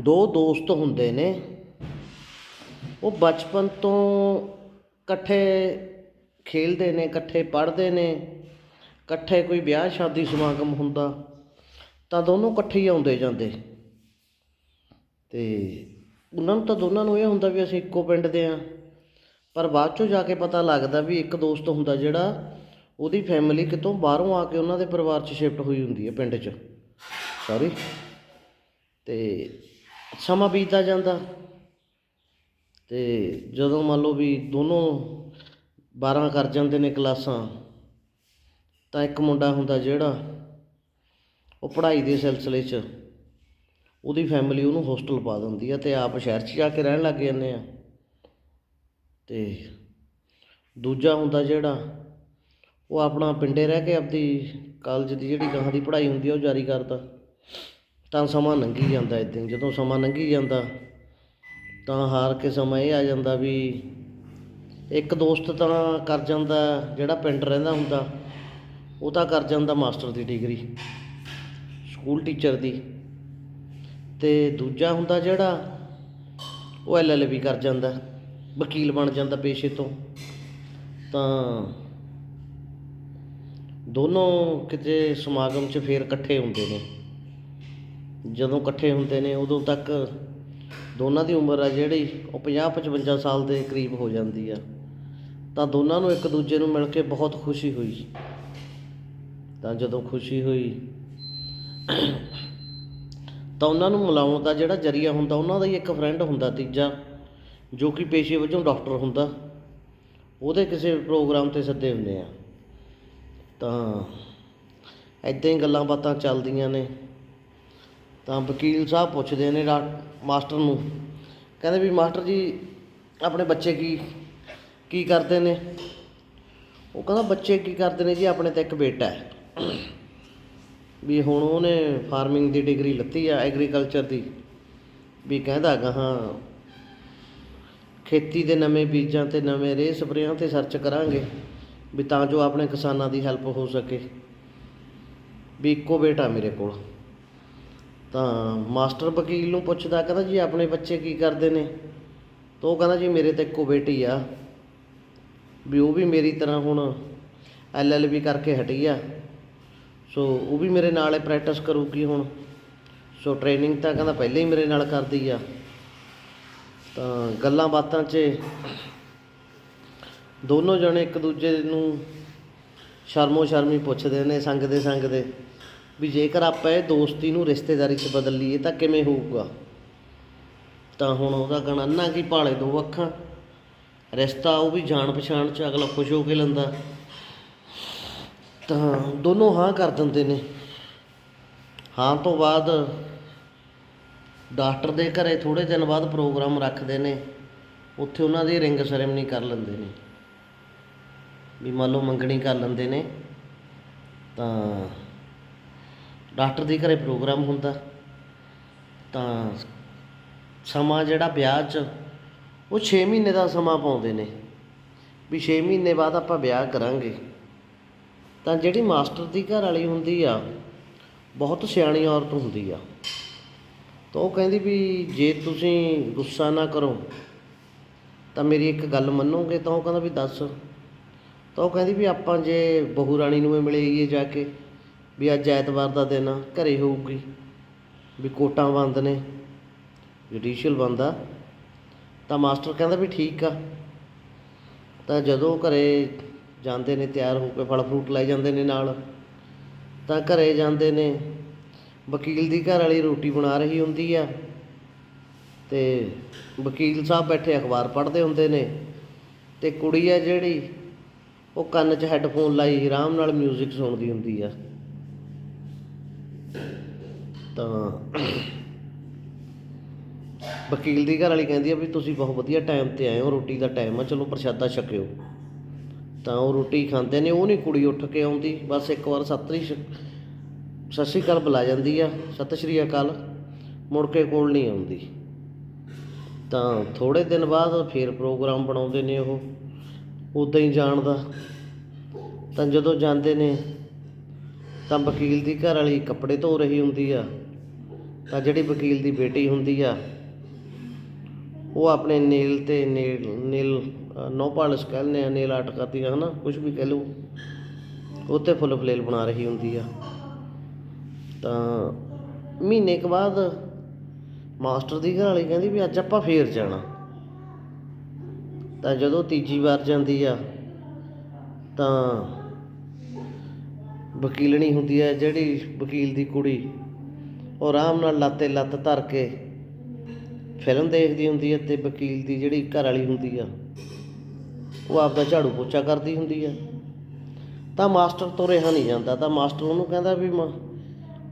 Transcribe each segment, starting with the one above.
ਦੋ ਦੋਸਤ ਹੁੰਦੇ ਨੇ। ਉਹ ਬਚਪਨ ਤੋਂ ਇਕੱਠੇ ਖੇਲਦੇ ਨੇ, ਇਕੱਠੇ ਪੜ੍ਹਦੇ ਨੇ, ਇਕੱਠੇ ਕੋਈ ਵਿਆਹ ਸ਼ਾਦੀ ਸਮਾਗਮ ਹੁੰਦਾ, ਤਾਂ ਦੋਨੋਂ ਇਕੱਠੇ ਹੀ ਆਉਂਦੇ ਜਾਂਦੇ। ਤੇ ਉਹਨਾਂ ਨੂੰ ਤਾਂ ਦੋਨਾਂ ਨੂੰ ਇਹ ਹੁੰਦਾ ਵੀ ਅਸੀਂ ਇੱਕੋ ਪਿੰਡ ਦੇ ਆ ਪਰ ਬਾਅਦ ਚੋਂ ਜਾ ਕੇ ਪਤਾ ਲੱਗਦਾ ਵੀ ਇੱਕ ਦੋਸਤ ਹੁੰਦਾ ਜਿਹੜਾ ਉਹਦੀ ਫੈਮਿਲੀ ਕਿਤੋਂ ਬਾਹਰੋਂ ਆ ਕੇ ਉਹਨਾਂ ਦੇ ਪਰਿਵਾਰ 'ਚ ਸ਼ਿਫਟ ਹੋਈ ਹੁੰਦੀ ਹੈ ਪਿੰਡ 'ਚ। ਸੌਰੀ ਤੇ ਸਮਾਂ ਬੀਤਦਾ ਜਾਂਦਾ। ਅਤੇ ਜਦੋਂ ਮੰਨ ਲਓ ਵੀ ਦੋਨੋਂ 12 ਕਰ ਜਾਂਦੇ ਨੇ ਕਲਾਸਾਂ, ਤਾਂ ਇੱਕ ਮੁੰਡਾ ਹੁੰਦਾ ਜਿਹੜਾ ਉਹ ਪੜ੍ਹਾਈ ਦੇ ਸਿਲਸਿਲੇ 'ਚ ਉਹਦੀ ਫੈਮਿਲੀ ਉਹਨੂੰ ਹੋਸਟਲ ਪਾ ਦਿੰਦੀ ਆ ਤੇ ਆਪ ਸ਼ਹਿਰ 'ਚ ਜਾ ਕੇ ਰਹਿਣ ਲੱਗ ਜਾਂਦੇ ਆ। ਤੇ ਦੂਜਾ ਹੁੰਦਾ ਜਿਹੜਾ ਉਹ ਆਪਣਾ ਪਿੰਡੇ ਰਹਿ ਕੇ ਆਪਦੀ ਕਾਲਜ ਦੀ ਜਿਹੜੀ ਗਾਹਾਂ ਦੀ ਪੜ੍ਹਾਈ ਹੁੰਦੀ ਆ ਉਹ ਜਾਰੀ ਕਰਦਾ। ਤਾਂ ਸਮਾਂ ਲੰਘੀ ਜਾਂਦਾ ਇਦਾਂ ਜਦੋਂ ਸਮਾਂ ਲੰਘੀ ਜਾਂਦਾ, ਤਾਂ ਹਾਰ ਕੇ ਸਮਾਂ ਇਹ ਆ ਜਾਂਦਾ ਵੀ ਇੱਕ ਦੋਸਤ ਤਾਂ ਕਰ ਜਾਂਦਾ, ਜਿਹੜਾ ਪਿੰਡ ਰਹਿੰਦਾ ਹੁੰਦਾ, ਉਹ ਤਾਂ ਕਰ ਜਾਂਦਾ ਮਾਸਟਰ ਦੀ ਡਿਗਰੀ, ਸਕੂਲ ਟੀਚਰ ਦੀ। ਤੇ ਦੂਜਾ ਹੁੰਦਾ ਜਿਹੜਾ, ਉਹ ਐਲਐਲਬੀ ਕਰ ਜਾਂਦਾ, ਵਕੀਲ ਬਣ ਜਾਂਦਾ ਪੇਸ਼ੇ ਤੋਂ। ਤਾਂ ਦੋਨੋਂ ਕਿਤੇ ਸਮਾਗਮ 'ਚ ਫੇਰ ਇਕੱਠੇ ਹੁੰਦੇ ਨੇ। ਜਦੋਂ ਇਕੱਠੇ ਹੁੰਦੇ ਨੇ, ਉਦੋਂ ਤੱਕ ਦੋਨਾਂ ਦੀ ਉਮਰ ਆ ਜਿਹੜੀ, ਉਹ 50 55 ਸਾਲ ਦੇ ਕਰੀਬ ਹੋ ਜਾਂਦੀ ਆ। ਤਾਂ ਦੋਨਾਂ ਨੂੰ ਇੱਕ ਦੂਜੇ ਨੂੰ ਮਿਲ ਕੇ ਬਹੁਤ ਖੁਸ਼ੀ ਹੋਈ। ਤਾਂ ਜਦੋਂ ਖੁਸ਼ੀ ਹੋਈ, ਤਾਂ ਉਹਨਾਂ ਨੂੰ ਮਿਲਾਉਣ ਦਾ ਜਿਹੜਾ ਜਰੀਆ ਹੁੰਦਾ, ਉਹਨਾਂ ਦਾ ਹੀ ਇੱਕ ਫਰੈਂਡ ਹੁੰਦਾ ਤੀਜਾ, ਜੋ ਕਿ ਪੇਸ਼ੇ ਵਜੋਂ ਡਾਕਟਰ ਹੁੰਦਾ। ਉਹਦੇ ਕਿਸੇ ਪ੍ਰੋਗਰਾਮ ਤੇ ਸੱਦੇ ਹੁੰਦੇ ਆ। ਤਾਂ ਐਦਾਂ ਹੀ ਗੱਲਾਂ ਬਾਤਾਂ ਚੱਲਦੀਆਂ ਨੇ। ਤਾਂ ਵਕੀਲ ਸਾਹਿਬ ਪੁੱਛਦੇ ਨੇ ਡਾ ਮਾਸਟਰ ਨੂੰ, ਕਹਿੰਦੇ ਵੀ ਮਾਸਟਰ ਜੀ, ਆਪਣੇ ਬੱਚੇ ਕੀ ਕੀ ਕਰਦੇ ਨੇ? ਉਹ ਕਹਿੰਦਾ ਬੱਚੇ ਕੀ ਕਰਦੇ ਨੇ ਜੀ, ਆਪਣੇ ਤਾਂ ਇੱਕ ਬੇਟਾ ਹੈ। ਵੀ ਹੁਣ ਉਹਨੇ ਫਾਰਮਿੰਗ ਦੀ ਡਿਗਰੀ ਲੱਤੀ ਆ, ਐਗਰੀਕਲਚਰ ਦੀ। ਵੀ ਕਹਿੰਦਾ ਗਾਹਾਂ ਖੇਤੀ ਦੇ ਨਵੇਂ ਬੀਜਾਂ ਤੇ ਨਵੇਂ ਰੇਹ ਸਪਰੇਆਂ ਤੇ ਸਰਚ ਕਰਾਂਗੇ, ਵੀ ਤਾਂ ਜੋ ਆਪਣੇ ਕਿਸਾਨਾਂ ਦੀ ਹੈਲਪ ਹੋ ਸਕੇ। ਵੀ ਇੱਕੋ ਬੇਟਾ ਮੇਰੇ ਕੋਲ। ਤਾਂ ਮਾਸਟਰ ਵਕੀਲ ਨੂੰ ਪੁੱਛਦਾ, ਕਹਿੰਦਾ ਜੀ ਆਪਣੇ ਬੱਚੇ ਕੀ ਕਰਦੇ ਨੇ? ਤਾਂ ਉਹ ਕਹਿੰਦਾ ਜੀ ਮੇਰੇ ਤਾਂ ਇੱਕੋ ਬੇਟੀ ਆ। ਵੀ ਉਹ ਵੀ ਮੇਰੀ ਤਰ੍ਹਾਂ ਹੁਣ ਐਲਐਲਬੀ ਕਰਕੇ ਹਟੀ ਆ। ਸੋ ਉਹ ਵੀ ਮੇਰੇ ਨਾਲ ਪ੍ਰੈਕਟਿਸ ਕਰੂਗੀ ਹੁਣ? ਸੋ ਟ੍ਰੇਨਿੰਗ ਤਾਂ ਕਹਿੰਦਾ ਪਹਿਲਾਂ ਹੀ ਮੇਰੇ ਨਾਲ ਕਰਦੀ ਆ। ਤਾਂ ਗੱਲਾਂ ਬਾਤਾਂ 'ਚ ਦੋਨੋਂ ਜਣੇ ਇੱਕ ਦੂਜੇ ਨੂੰ ਸ਼ਰਮੋ ਸ਼ਰਮੀ ਪੁੱਛਦੇ ਨੇ ਸੰਗਦੇ ਸੰਗਦੇ ਵੀ ਜੇਕਰ ਆਪਾਂ ਇਹ ਦੋਸਤੀ ਨੂੰ ਰਿਸ਼ਤੇਦਾਰੀ 'ਚ ਬਦਲ ਲਈਏ ਤਾਂ ਕਿਵੇਂ ਹੋਊਗਾ? ਤਾਂ ਹੁਣ ਉਹਦਾ ਗਣਾ ਨਾ ਕੀ ਭਾਲੇ ਦੋ ਅੱਖਾਂ? ਰਿਸ਼ਤਾ ਉਹ ਵੀ ਜਾਣ ਪਛਾਣ 'ਚ ਅਗਲਾ ਖੁਸ਼ ਹੋ ਕੇ ਲੈਂਦਾ। ਤਾਂ ਦੋਨੋਂ ਹਾਂ ਕਰ ਦਿੰਦੇ ਨੇ। ਹਾਂ ਤੋਂ ਬਾਅਦ ਡਾਕਟਰ ਦੇ ਘਰੇ ਥੋੜੇ ਦਿਨ ਬਾਅਦ ਪ੍ਰੋਗਰਾਮ ਰੱਖਦੇ ਨੇ। ਉੱਥੇ ਉਹਨਾਂ ਦੀ ਰਿੰਗ ਸੈਰੇਮਨੀ ਕਰ ਲੈਂਦੇ ਨੇ। ਵੀ ਮੰਨ ਲਓ ਮੰਗਣੀ ਕਰ ਲੈਂਦੇ ਨੇ। ਤਾਂ ਡਾਕਟਰ ਦੇ ਘਰੇ ਪ੍ਰੋਗਰਾਮ ਹੁੰਦਾ, ਤਾਂ ਸਮਾਂ ਜਿਹੜਾ ਵਿਆਹ 'ਚ, ਉਹ 6 ਮਹੀਨੇ ਦਾ ਸਮਾਂ ਪਾਉਂਦੇ ਨੇ, ਵੀ 6 ਮਹੀਨੇ ਬਾਅਦ ਆਪਾਂ ਵਿਆਹ ਕਰਾਂਗੇ। ਤਾਂ ਜਿਹੜੀ ਮਾਸਟਰ ਦੀ ਘਰ ਵਾਲੀ ਹੁੰਦੀ ਆ, ਬਹੁਤ ਸਿਆਣੀ ਔਰਤ ਹੁੰਦੀ ਆ। ਤਾਂ ਉਹ ਕਹਿੰਦੀ ਵੀ ਜੇ ਤੁਸੀਂ ਗੁੱਸਾ ਨਾ ਕਰੋ, ਤਾਂ ਮੇਰੀ ਇੱਕ ਗੱਲ ਮੰਨੋਗੇ? ਤਾਂ ਉਹ ਕਹਿੰਦਾ ਵੀ ਦੱਸ। ਤਾਂ ਉਹ ਕਹਿੰਦੀ ਵੀ ਆਪਾਂ ਜੇ ਬਹੂ ਰਾਣੀ ਨੂੰ ਮਿਲੇਈਏ ਜਾ ਕੇ ਵੀ ਅੱਜ ਐਤਵਾਰ ਦਾ ਦਿਨ ਆ, ਘਰੇ ਹੋਊਗੀ। ਵੀ ਕੋਟਾਂ ਬੰਦ ਨੇ ਜੁਡੀਸ਼ੀਅਲ ਬੰਦ ਆ। ਤਾਂ ਮਾਸਟਰ ਕਹਿੰਦਾ ਵੀ ਠੀਕ ਆ। ਤਾਂ ਜਦੋਂ ਘਰੇ ਜਾਂਦੇ ਨੇ, ਤਿਆਰ ਹੋ ਕੇ ਫਲ ਫਰੂਟ ਲੈ ਜਾਂਦੇ ਨੇ ਨਾਲ, ਤਾਂ ਘਰੇ ਜਾਂਦੇ ਨੇ। ਵਕੀਲ ਦੀ ਘਰ ਵਾਲੀ ਰੋਟੀ ਬਣਾ ਰਹੀ ਹੁੰਦੀ ਆ। ਤੇ ਵਕੀਲ ਸਾਹਿਬ ਬੈਠੇ, ਅਖਬਾਰ ਪੜ੍ਹਦੇ ਹੁੰਦੇ ਨੇ। ਤੇ ਕੁੜੀ ਆ ਜਿਹੜੀ, ਉਹ ਕੰਨ 'ਚ ਹੈੱਡਫੋਨ ਲਾਈ, ਆਰਾਮ ਨਾਲ ਮਿਊਜ਼ਿਕ ਸੁਣਦੀ ਹੁੰਦੀ ਆ। ਤਾਂ ਵਕੀਲ ਦੀ ਘਰ ਵਾਲੀ ਕਹਿੰਦੀ ਆ ਵੀ ਤੁਸੀਂ ਬਹੁਤ ਵਧੀਆ ਟਾਈਮ ਤੇ ਆਏ ਹੋ, ਰੋਟੀ ਦਾ ਟਾਈਮ ਆ, ਚਲੋ ਪ੍ਰਸ਼ਾਦਾ ਛਕਿਓ। ਤਾਂ ਉਹ ਰੋਟੀ ਖਾਂਦੇ ਨੇ, ਉਹ ਨਹੀਂ ਕੁੜੀ ਉੱਠ ਕੇ ਆਉਂਦੀ, ਬਸ ਇੱਕ ਵਾਰ ਸਤਰੀ ਸਤਿ ਸ਼੍ਰੀ ਅਕਾਲ ਬੁਲਾ ਜਾਂਦੀ ਆ, ਸਤਿ ਸ਼੍ਰੀ ਅਕਾਲ, ਮੁੜ ਕੇ ਕੋਲ ਨਹੀਂ ਆਉਂਦੀ। ਤਾਂ ਥੋੜੇ ਦਿਨ ਬਾਅਦ ਫੇਰ ਪ੍ਰੋਗਰਾਮ ਬਣਾਉਂਦੇ ਨੇ ਉਹ ਉਦਾਂ ਹੀ ਜਾਣ ਦਾ। ਤਾਂ ਜਦੋਂ ਜਾਂਦੇ ਨੇ, ਤਾਂ ਵਕੀਲ ਦੀ ਘਰ ਵਾਲੀ ਕੱਪੜੇ ਧੋ ਰਹੀ ਹੁੰਦੀ ਆ। ਤਾਂ ਜਿਹੜੀ ਵਕੀਲ ਦੀ ਬੇਟੀ ਹੁੰਦੀ ਆ, ਉਹ ਆਪਣੇ ਨੇਲ ਤੇ ਨੇਲ ਨੇਲ ਨੋ ਪਾਲਿਸ਼ ਕਹਿੰਦੇ ਆ, ਨੇਲ ਆਰਟ ਕਰਦੀ ਆ, ਹਨਾ? ਕੁਝ ਵੀ ਕਹਿ ਲਓ। ਉੱਤੇ ਫੁੱਲ ਫਲੇਲ ਬਣਾ ਰਹੀ ਹੁੰਦੀ ਆ। ਤਾਂ ਮਹੀਨੇ ਕੁ ਬਾਅਦ ਮਾਸਟਰ ਦੀ ਘਰਵਾਲੀ ਕਹਿੰਦੀ ਵੀ ਅੱਜ ਆਪਾਂ ਫੇਰ ਜਾਣਾ। ਤਾਂ ਜਦੋਂ ਤੀਜੀ ਵਾਰ ਜਾਂਦੀ ਆ, ਤਾਂ ਵਕੀਲਣੀ ਹੁੰਦੀ ਹੈ ਜਿਹੜੀ ਵਕੀਲ ਦੀ ਕੁੜੀ ਉਹ ਆਰਾਮ ਨਾਲ ਲਾਤੇ ਲੱਤ ਧਰ ਕੇ ਫਿਲਮ ਦੇਖਦੀ ਹੁੰਦੀ ਹੈ ਤੇ ਵਕੀਲ ਦੀ ਜਿਹੜੀ ਘਰ ਵਾਲੀ ਹੁੰਦੀ ਆ, ਉਹ ਆਪਦਾ ਝਾੜੂ ਪੋਚਾ ਕਰਦੀ ਹੁੰਦੀ ਆ। ਤਾਂ ਮਾਸਟਰ ਤੋਂ ਰਿਹਾ ਨਹੀਂ ਜਾਂਦਾ, ਤਾਂ ਮਾਸਟਰ ਉਹਨੂੰ ਕਹਿੰਦਾ ਵੀ ਮ-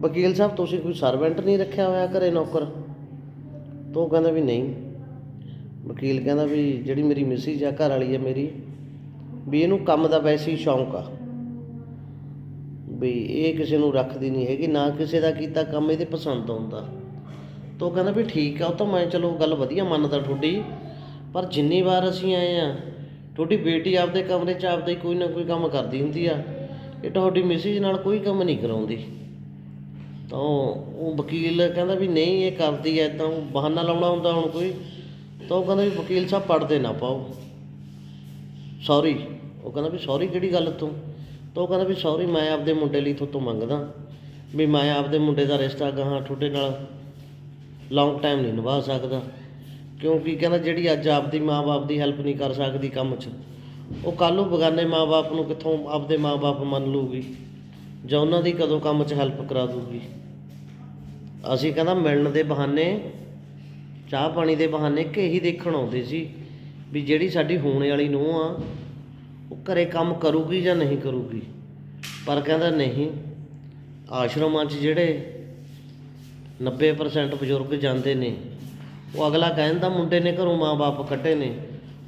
ਵਕੀਲ ਸਾਹਿਬ ਤੁਸੀਂ ਕੋਈ ਸਰਵੈਂਟ ਨਹੀਂ ਰੱਖਿਆ ਹੋਇਆ ਘਰੇ ਨੌਕਰ? ਤਾਂ ਉਹ ਕਹਿੰਦਾ ਵੀ ਨਹੀਂ। ਵਕੀਲ ਕਹਿੰਦਾ ਵੀ ਜਿਹੜੀ ਮੇਰੀ ਮਿਸਿਸ ਆ ਘਰ ਵਾਲੀ ਆ ਮੇਰੀ, ਵੀ ਇਹਨੂੰ ਕੰਮ ਦਾ ਵੈਸੇ ਹੀ ਸ਼ੌਂਕ ਆ। ਵੀ ਇਹ ਕਿਸੇ ਨੂੰ ਰੱਖਦੀ ਨਹੀਂ ਹੈਗੀ, ਨਾ ਕਿਸੇ ਦਾ ਕੀਤਾ ਕੰਮ ਇਹਦੇ ਪਸੰਦ ਆਉਂਦਾ। ਤਾਂ ਉਹ ਕਹਿੰਦਾ ਵੀ ਠੀਕ ਆ, ਉਹ ਤਾਂ ਮੈਂ ਚਲੋ ਗੱਲ ਵਧੀਆ ਮੰਨਦਾ ਤੁਹਾਡੀ, ਪਰ ਜਿੰਨੀ ਵਾਰ ਅਸੀਂ ਆਏ ਆ, ਤੁਹਾਡੀ ਬੇਟੀ ਆਪਦੇ ਕਮਰੇ 'ਚ ਆਪਦਾ ਹੀ ਕੋਈ ਨਾ ਕੋਈ ਕੰਮ ਕਰਦੀ ਹੁੰਦੀ ਆ, ਇਹ ਤੁਹਾਡੀ ਮਿਸਿਸ ਨਾਲ ਕੋਈ ਕੰਮ ਨਹੀਂ ਕਰਾਉਂਦੀ। ਤਾਂ ਉਹ ਵਕੀਲ ਕਹਿੰਦਾ ਵੀ ਨਹੀਂ, ਇਹ ਕਰਦੀ ਐ ਤਾਂ ਉਹ ਬਹਾਨਾ ਲਾਉਣਾ ਹੁੰਦਾ ਹੁਣ ਕੋਈ, ਤਾਂ ਉਹ ਕਹਿੰਦਾ ਵੀ ਵਕੀਲ ਸਾਹਿਬ ਪੜਦੇ ਨਾ ਪਾਓ। ਸੌਰੀ ਉਹ ਕਹਿੰਦਾ ਵੀ ਸੌਰੀ ਕਿਹੜੀ ਗੱਲ ਤੋਂ? ਤਾਂ ਉਹ ਕਹਿੰਦਾ ਵੀ ਸੌਰੀ, ਮੈਂ ਆਪਦੇ ਮੁੰਡੇ ਲਈ ਤੁਹਾਤੋਂ ਮੰਗਦਾ। ਵੀ ਮੈਂ ਆਪਦੇ ਮੁੰਡੇ ਦਾ ਰਿਸ਼ਤਾ ਗਾਹਾਂ ਤੁਹਾਡੇ ਨਾਲ ਲੌਂਗ ਟਾਈਮ ਨਹੀਂ ਨਿਭਾ ਸਕਦਾ। ਕਿਉਂਕਿ ਕਹਿੰਦਾ ਜਿਹੜੀ ਅੱਜ ਆਪਦੀ ਮਾਂ-ਬਾਪ ਦੀ ਹੈਲਪ ਨਹੀਂ ਕਰ ਸਕਦੀ ਕੰਮ 'ਚ, ਉਹ ਕੱਲ੍ਹ ਨੂੰ ਬਗਾਨੇ ਮਾਂ-ਬਾਪ ਨੂੰ ਕਿੱਥੋਂ ਆਪਦੇ ਮਾਂ-ਬਾਪ ਮੰਨ ਲੂਗੀ ਜਾਂ ਉਹਨਾਂ ਦੀ ਕਦੋਂ ਕੰਮ 'ਚ ਹੈਲਪ ਕਰਾ ਦੂਗੀ ਅਸੀਂ ਕਹਿੰਦਾ ਮਿਲਣ ਦੇ ਬਹਾਨੇ, ਚਾਹ ਪਾਣੀ ਦੇ ਬਹਾਨੇ ਕਿ ਇਹੀ ਦੇਖਣ ਆਉਂਦੇ ਸੀ ਵੀ ਜਿਹੜੀ ਸਾਡੀ ਹੋਣੇ ਵਾਲੀ ਨੂੰਹ ਆ ਉਹ ਘਰੇ ਕੰਮ ਕਰੂਗੀ ਜਾਂ ਨਹੀਂ ਕਰੂਗੀ? ਪਰ ਕਹਿੰਦਾ ਨਹੀਂ, ਆਸ਼ਰਮਾਂ 'ਚ ਜਿਹੜੇ 90% ਬਜ਼ੁਰਗ ਜਾਂਦੇ ਨੇ, ਉਹ ਅਗਲਾ ਕਹਿੰਦਾ ਮੁੰਡੇ ਨੇ ਘਰੋਂ ਮਾਂ-ਬਾਪ ਕੱਢੇ ਨੇ,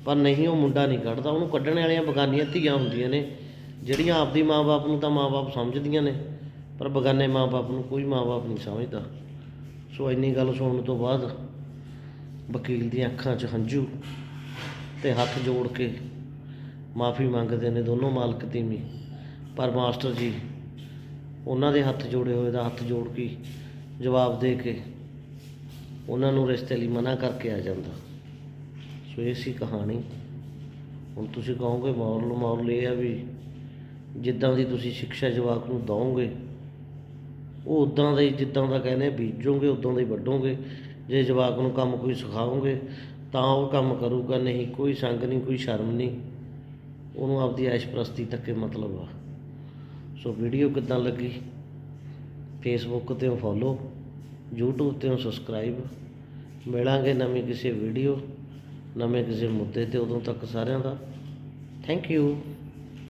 ਪਰ ਨਹੀਂ, ਉਹ ਮੁੰਡਾ ਨਹੀਂ ਕੱਢਦਾ। ਉਹਨੂੰ ਕੱਢਣ ਵਾਲੀਆਂ ਬਗਾਨੀਆਂ ਧੀਆਂ ਹੁੰਦੀਆਂ ਨੇ, ਜਿਹੜੀਆਂ ਆਪਦੀ ਮਾਂ-ਬਾਪ ਨੂੰ ਤਾਂ ਮਾਂ-ਬਾਪ ਸਮਝਦੀਆਂ ਨੇ, ਪਰ ਬਗਾਨੇ ਮਾਂ-ਬਾਪ ਨੂੰ ਕੋਈ ਮਾਂ-ਬਾਪ ਨਹੀਂ ਸਮਝਦਾ। ਸੋ ਇੰਨੀ ਗੱਲ ਸੁਣਨ ਤੋਂ ਬਾਅਦ ਵਕੀਲ ਦੀਆਂ ਅੱਖਾਂ 'ਚ ਹੰਝੂ ਤੇ ਹੱਥ ਜੋੜ ਕੇ ਮਾਫੀ ਮੰਗਦੇ ਨੇ ਦੋਨੋਂ ਮਾਲਕ ਤੀਵੀਂ ਪਰ ਮਾਸਟਰ ਜੀ, ਉਹਨਾਂ ਦੇ ਹੱਥ ਜੋੜੇ ਹੋਏ ਦਾ ਹੱਥ ਜੋੜ ਕੇ ਜਵਾਬ ਦੇ ਕੇ ਉਹਨਾਂ ਨੂੰ ਰਿਸ਼ਤੇ ਲਈ ਮਨਾ ਕਰਕੇ ਆ ਜਾਂਦਾ। ਸੋ ਇਹ ਸੀ ਕਹਾਣੀ। ਹੁਣ ਤੁਸੀਂ ਕਹੋਗੇ ਮੌਰਲ ਮੌਰਲ ਇਹ ਆ ਵੀ ਜਿੱਦਾਂ ਦੀ ਤੁਸੀਂ ਸਿੱਖਿਆ ਜਵਾਕ ਨੂੰ ਦਵੋਗੇ ਉਹ ਉਦਾਂ ਦਾ ਹੀ ਜਿੱਦਾਂ ਦਾ ਕਹਿੰਦੇ ਬੀਜੋਗੇ ਉਦਾਂ ਦਾ ਹੀ ਵੱਢੋਗੇ। ਜੇ ਜਵਾਕ ਨੂੰ ਕੰਮ ਕੋਈ ਸਿਖਾਓਗੇ, ਤਾਂ ਉਹ ਕੰਮ ਕਰੂਗਾ। ਨਹੀਂ, ਕੋਈ ਸੰਗ ਨਹੀਂ, ਕੋਈ ਸ਼ਰਮ ਨਹੀਂ। ਉਹਨੂੰ ਆਪਦੀ ਐਸ਼ਪ੍ਰਸਤੀ ਤੱਕ ਹੀ ਮਤਲਬ ਆ। ਸੋ ਵੀਡੀਓ ਕਿੱਦਾਂ ਲੱਗੀ? ਫੇਸਬੁੱਕ ਤੇ ਫੋਲੋ YouTube ਤੇ ਸਬਸਕ੍ਰਾਈਬ ਮਿਲਾਂਗੇ ਨਵੀਂ ਕਿਸੇ ਵੀਡੀਓ ਨਵੇਂ ਕਿਸੇ ਮੁੱਦੇ ਤੇ ਉਦੋਂ ਤੱਕ ਸਾਰਿਆਂ ਦਾ। Thank you